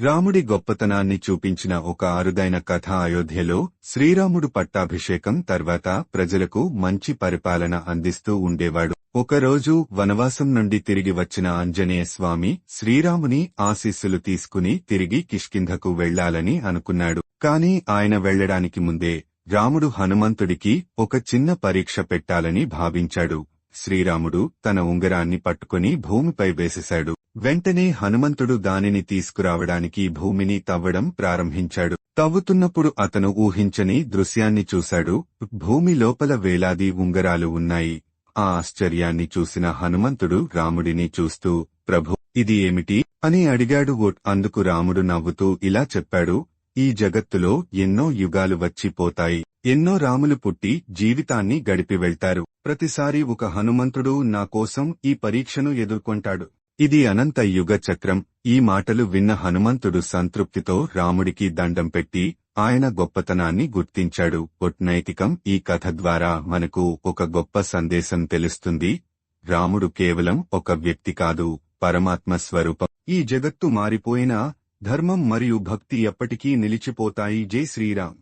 రాముడి గొప్పతనాన్ని చూపించిన ఒక అరుదైన కథ అయోధ్యలో శ్రీరాముడు పట్టాభిషేకం తర్వాత ప్రజలకు మంచి పరిపాలన అందిస్తూ ఉండేవాడు. ఒకరోజు వనవాసం నుండి తిరిగి వచ్చిన ఆంజనేయ స్వామి శ్రీరాముని ఆశీస్సులు తీసుకుని తిరిగి కిష్కింధకు వెళ్ళాలని అనుకున్నాడు. కాని ఆయన వెళ్ళడానికి ముందే రాముడు హనుమంతుడికి ఒక చిన్న పరీక్ష పెట్టాలని భావించాడు. శ్రీరాముడు తన ఉంగరాన్ని పట్టుకుని భూమిపై వేసేశాడు. వెంటనే హనుమంతుడు దానిని తీసుకురావడానికి భూమిని తవ్వడం ప్రారంభించాడు. తవ్వుతున్నప్పుడు అతను ఊహించని దృశ్యాన్ని చూశాడు. భూమి లోపల వేలాది ఉంగరాలు ఉన్నాయి. ఆ ఆశ్చర్యాన్ని చూసిన హనుమంతుడు రాముడిని చూస్తూ ప్రభు ఇది ఏమిటి? అని అడిగాడు. అందుకు రాముడు నవ్వుతూ ఇలా చెప్పాడు. ఈ జగత్తులో ఎన్నో యుగాలు వచ్చి పోతాయి ఎన్నో రాములు పుట్టి జీవితాన్ని గడిపి వెళ్తారు. ప్రతిసారి ఒక హనుమంతుడు నా కోసం ఈ పరీక్షను ఎదుర్కొంటాడు. ఇది అనంత యుగ చక్రం. ఈ మాటలు విన్న హనుమంతుడు సంతృప్తితో రాముడికి దండం పెట్టి ఆయన గొప్పతనాన్ని గుర్తించాడు. ఒట్నైతికం ఈ కథ ద్వారా మనకు ఒక గొప్ప సందేశం తెలుస్తుంది. రాముడు కేవలం ఒక వ్యక్తి కాదు పరమాత్మ స్వరూపం. ఈ జగత్తు మారిపోయినా ధర్మం మరియు భక్తి ఎప్పటికీ నిలిచిపోతాయి. జై శ్రీరామ్.